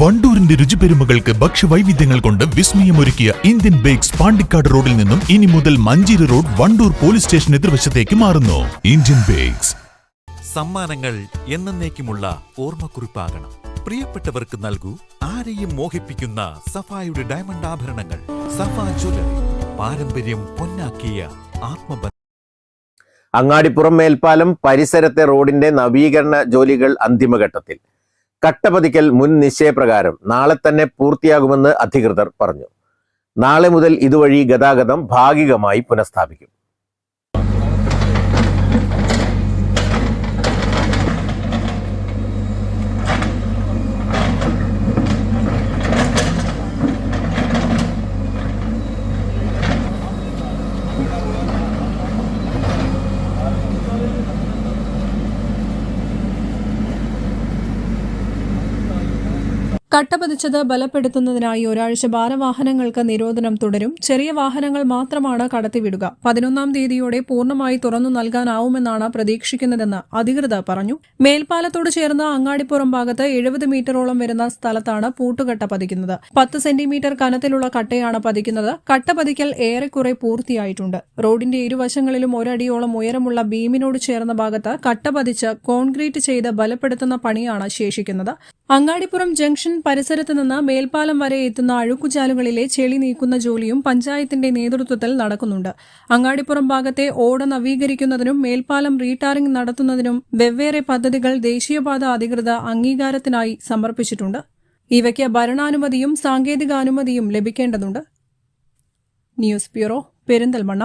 വണ്ടൂരിന്റെ രുചിപെരുമകൾക്ക് ഭക്ഷ്യവൈവിധ്യങ്ങൾ കൊണ്ട് വിസ്മയമൊരുക്കിയ Indian bakes Pandikkad റോഡിൽ നിന്നും ഇനി മുതൽ Manjeri road Wandoor police station എതിർവശത്തേക്ക് മാറുന്നു. Indian bakes. സമ്മാനങ്ങൾ എന്നേക്കുമുള്ള ഓർമ്മക്കുറിപ്പാകണം. പ്രിയപ്പെട്ടവർക്ക് നൽകൂ ആരെയും മോഹിപ്പിക്കുന്ന സഫായുടെ ഡയമണ്ട് ആഭരണങ്ങൾ. സഫ ജ്വല്ലറി. പാരമ്പര്യം പൊന്നാക്കിയ ആത്മബന്ധം. അങ്ങാടിപ്പുറം മേൽപ്പാലം പരിസരത്തെ റോഡിന്റെ നവീകരണ ജോലികൾ അന്തിമഘട്ടത്തിൽ. കട്ടപതിക്കൽ മുൻ നിശ്ചയപ്രകാരം നാളെ തന്നെ പൂർത്തിയാകുമെന്ന് അധികൃതർ പറഞ്ഞു. നാളെ മുതൽ ഇതുവഴി ഗതാഗതം ഭാഗികമായി പുനഃസ്ഥാപിക്കും. കട്ടപതിച്ചത് ബലപ്പെടുത്തുന്നതിനായി ഒരാഴ്ച ഭാരവാഹനങ്ങൾക്ക് നിരോധനം തുടരും. ചെറിയ വാഹനങ്ങൾ മാത്രമാണ് കടത്തിവിടുക. പതിനൊന്നാം തീയതിയോടെ പൂർണമായി തുറന്നു നൽകാനാവുമെന്നാണ് പ്രതീക്ഷിക്കുന്നതെന്ന് അധികൃതർ പറഞ്ഞു. മേൽപ്പാലത്തോട് ചേർന്ന അങ്ങാടിപ്പുറം ഭാഗത്ത് എഴുപത് മീറ്ററോളം വരുന്ന സ്ഥലത്താണ് പൂട്ടുകട്ട പതിക്കുന്നത്. പത്ത് സെന്റിമീറ്റർ കനത്തിലുള്ള കട്ടയാണ് പതിക്കുന്നത്. കട്ട പതിക്കൽ ഏറെക്കുറെ പൂർത്തിയായിട്ടുണ്ട്. റോഡിന്റെ ഇരുവശങ്ങളിലും ഒരടിയോളം ഉയരമുള്ള ബീമിനോട് ചേർന്ന ഭാഗത്ത് കട്ട പതിച്ച് കോൺക്രീറ്റ് ചെയ്ത് ബലപ്പെടുത്തുന്ന പണിയാണ് ശേഷിക്കുന്നത്. അങ്ങാടിപ്പുറം ജംഗ്ഷൻ പരിസരത്ത് നിന്ന് മേൽപ്പാലം വരെ എത്തുന്ന അഴുക്കുചാലുകളിലെ ചെളി നീക്കുന്ന ജോലിയും പഞ്ചായത്തിന്റെ നേതൃത്വത്തിൽ നടക്കുന്നുണ്ട്. അങ്ങാടിപ്പുറം ഭാഗത്തെ ഓട നവീകരിക്കുന്നതിനും മേൽപ്പാലം റീടാറിംഗ് നടത്തുന്നതിനും വെവ്വേറെ പദ്ധതികൾ ദേശീയപാത അധികൃതർ അംഗീകാരത്തിനായി സമർപ്പിച്ചിട്ടുണ്ട്. ഇവയ്ക്ക് ഭരണാനുമതിയും സാങ്കേതികാനുമതിയും ലഭിക്കേണ്ടതുണ്ട്. News bureau Perinthalmanna.